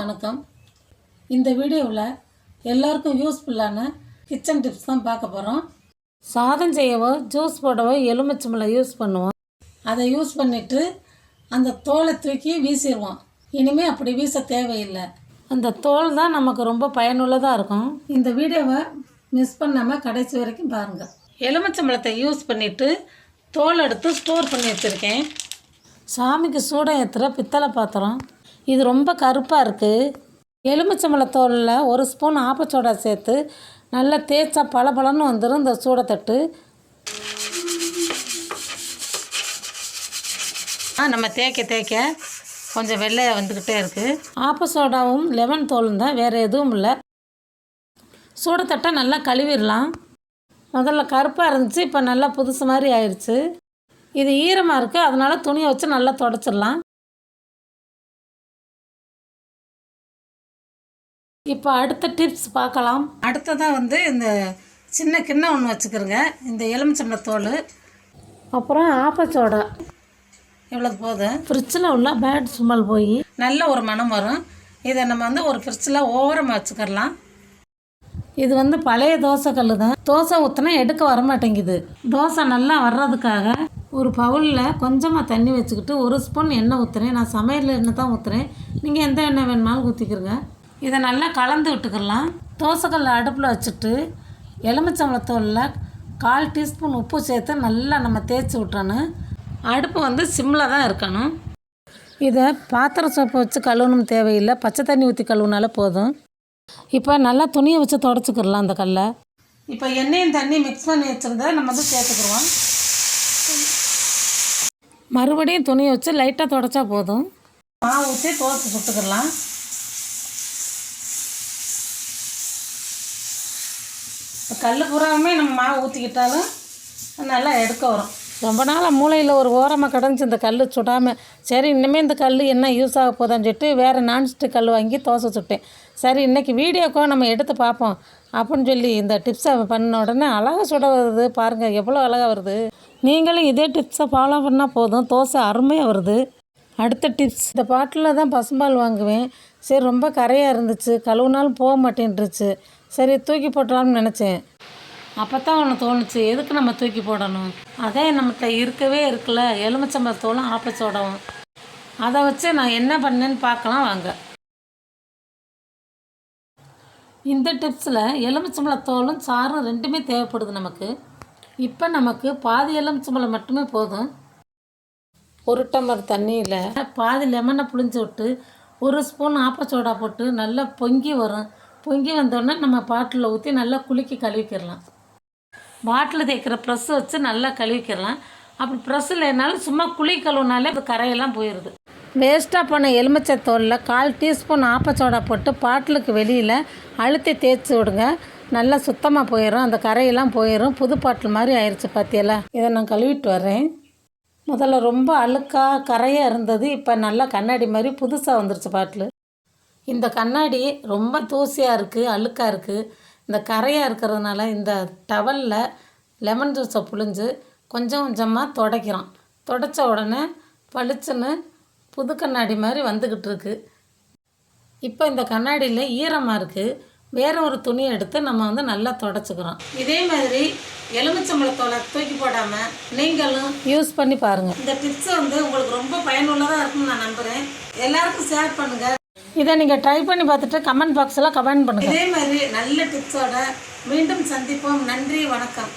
வணக்கம். இந்த வீடியோவில் எல்லாருக்கும் யூஸ்ஃபுல்லான கிச்சன் டிப்ஸ் தான் பார்க்க போகிறோம் சாதம் செய்யவோ ஜூஸ் போடவோ எலுமிச்சம்பழம் யூஸ் பண்ணுவோம். அதை யூஸ் பண்ணிவிட்டு அந்த தோலை தூக்கி வீசிடுவோம். இனிமேல் அப்படி வீச தேவையில்லை. அந்த தோல் தான் நமக்கு ரொம்ப பயனுள்ளதாக இருக்கும். இந்த வீடியோவை மிஸ் பண்ணாமல் கடைசி வரைக்கும் பாருங்கள் எலுமிச்சம்பழத்தை யூஸ் பண்ணிவிட்டு தோல் எடுத்து ஸ்டோர் பண்ணி வச்சுருக்கேன். சாமிக்கு சூடம் ஏற்றுற பித்தளை பாத்திரம். இது ரொம்ப கருப்பாக இருக்குது எலுமிச்சம்பழத்தோலில் ஒரு ஸ்பூன் ஆப்பச்சோடா சேர்த்து நல்லா தேய்ச்சா பளபளன்னு வந்துடும் இந்த சூடத்தட்டு ஆ நம்ம தேய்க்க தேய்க்க கொஞ்சம் வெள்ளையாக வந்துக்கிட்டே இருக்குது ஆப்பசோடாவும் லெமன் தோலும் தான் வேறு எதுவும் இல்லை. சூடத்தட்டை நல்லா கழுவிடலாம். முதல்ல கருப்பாக இருந்துச்சு இப்போ நல்லா புதுசு மாதிரி ஆயிடுச்சு இது ஈரமாக இருக்குது அதனால் துணியை வச்சு நல்லா தொடச்சிடலாம். இப்போ அடுத்த டிப்ஸ் பார்க்கலாம். அடுத்ததாக வந்து இந்த சின்ன கிண்ணம் ஒன்று வச்சுக்கிறோங்க. இந்த எலுமிச்சம்பழத்தோல் அப்புறம் ஆப்பச்சோடா. எவ்வளோ போதும் ஃப்ரிட்ஜில் உள்ள பேட் சுமல் போய். நல்ல ஒரு மனம் வரும். இதை நம்ம வந்து ஒரு ஃப்ரிட்ஜில் ஓரமாக வச்சுக்கிடலாம் இது வந்து பழைய தோசைக்கல் தான் தோசை ஊற்றினா எடுக்க வர மாட்டேங்குது தோசை நல்லா வர்றதுக்காக ஒரு பவுலில் கொஞ்சமாக தண்ணி வச்சுக்கிட்டு ஒரு ஸ்பூன் எண்ணெய் ஊற்றுறேன் நான் சமையல் எண்ணெய் தான் ஊற்றுறேன் நீங்கள் எந்த எண்ணெய் வேணுமாலும் ஊற்றிக்கிறங்க இதை நல்லா கலந்து விட்டுக்கிடலாம் தோசைக்கல்ல அடுப்பில் வச்சுட்டு எலுமிச்சம்பழத்தூளில் கால் டீஸ்பூன் உப்பு சேர்த்து நல்லா நம்ம தேய்ச்சி விட்டணும் அடுப்பு வந்து சிம்மில் தான் இருக்கணும். இதை பாத்திரம் சோப்பு வச்சு கழுவணும் தேவையில்லை. பச்சை தண்ணி ஊற்றி கழுவுனாலே போதும். இப்போ நல்லா துணியை வச்சு தொடச்சிக்கிடலாம் அந்த கல்லை. இப்போ எண்ணெயும் தண்ணி மிக்ஸ் பண்ணி வச்சுருந்தா நம்ம வந்து சேர்த்துக்குருவோம் மறுபடியும் துணியை வச்சு லைட்டாக தொடச்சா போதும். மாவு ஊற்றி தோசை சுட்டுக்கிடலாம். கல் பூராவுமே நம்ம மாவு ஊற்றிக்கிட்டாலும் நல்லா எடுக்க வரும். ரொம்ப நாளாக மூளையில் ஒரு ஓரமாக கிடந்துச்சு இந்த கல் சுடாமல் சரி இன்னுமே இந்த கல் என்ன யூஸ் ஆக போதான்னு சொல்லிட்டு வேறு நான்ஸ்டிக் கல் வாங்கி தோசை சுட்டேன். சரி இன்றைக்கி வீடியோக்கோ நம்ம எடுத்து பார்ப்போம். அப்படின்னு சொல்லி இந்த டிப்ஸை பண்ண உடனே அழகாக சுட வருது. பாருங்கள் எவ்வளோ அழகாக வருது. நீங்களும் இதே டிப்ஸை ஃபாலோ பண்ணால் போதும். தோசை அருமையாக வருது. அடுத்த டிப்ஸ் இந்த பாட்டில் தான் பசும்பால் வாங்குவேன். சரி ரொம்ப கரையாக இருந்துச்சு. கழுவுனாலும் போக மாட்டேன்ருச்சு சரி தூக்கி போட்டலாம்னு நினச்சேன். அப்போ தான் ஒன்று தோணுச்சு. எதுக்கு நம்ம தூக்கி போடணும்? அதே நம்மகிட்ட இருக்கவே இருக்குல்ல எலுமிச்சம்பழத்தோளும் ஆப்பச்சோடவும் அதை வச்சு நான் என்ன பண்ணேன்னு பார்க்கலாம் வாங்க. இந்த டிப்ஸில் எலுமிச்சம்பழத்தோலும் சாரும் ரெண்டுமே தேவைப்படுது நமக்கு. இப்போ நமக்கு பாதி எலுமிச்சம்பழம் மட்டுமே போதும். ஒரு டம்ளர் தண்ணியில் பாதி லெமனை புளிஞ்சு விட்டு ஒரு ஸ்பூன் ஆப்பச்சோடா போட்டு நல்லா பொங்கி வரும். பொங்கி வந்தோடனே நம்ம பாட்டில் ஊற்றி நல்லா குலுக்கி கழுவிக்கிடலாம். பாட்டில் தேய்க்கிற ப்ரெஸ் வச்சு நல்லா கழுவிக்கிடலாம். அப்படி ப்ரெஸ்ஸில் என்னாலும் சும்மா குழி கழுவுனாலே அது கரையெல்லாம் போயிடுது. வேஸ்ட்டாக போன எலுமிச்சை தோலில் கால் டீஸ்பூன் ஆப்பச்சோடா போட்டு பாட்டிலுக்கு வெளியில் அழுத்தி தேய்ச்சி விடுங்க. நல்லா சுத்தமாக போயிடும் அந்த கரையெல்லாம் போயிடும் புது பாட்டில் மாதிரி ஆயிடுச்சு பார்த்தியெல்லாம் இதை நான் கழுவிட்டு வரேன் முதல்ல ரொம்ப அழுக்காக கரையாக இருந்தது. இப்போ நல்லா கண்ணாடி மாதிரி புதுசாக வந்துருச்சு பாட்டில். இந்த கண்ணாடி ரொம்ப தூசியாக இருக்குது அழுக்காக இருக்குது இந்த கரையாக இருக்கிறதுனால இந்த டவலில் லெமன் ஜூஸை புழிஞ்சு கொஞ்சம் கொஞ்சமாக துடைக்கிறோம். துடைச்ச உடனே பளிச்சுன்னு புது கண்ணாடி மாதிரி வந்துக்கிட்டு இருக்கு. இப்போ இந்த கண்ணாடியில் ஈரமாக இருக்குது வேற ஒரு துணியை எடுத்து நம்ம வந்து நல்லா தொடச்சிக்கிறோம். இதே மாதிரி எலுமிச்சம்பழத்தோலை தூக்கி போடாமல் நீங்களும் யூஸ் பண்ணி பாருங்கள் இந்த டிப்ஸ் வந்து உங்களுக்கு ரொம்ப பயனுள்ளதாக இருக்கும்னு நான் நம்புகிறேன் எல்லாருக்கும் ஷேர் பண்ணுங்கள் இதை நீங்கள் ட்ரை பண்ணி பார்த்துட்டு கமெண்ட் பாக்ஸில் கமெண்ட் பண்ணுங்கள் இதே மாதிரி நல்ல டிப்ஸோட மீண்டும் சந்திப்போம். நன்றி வணக்கம்.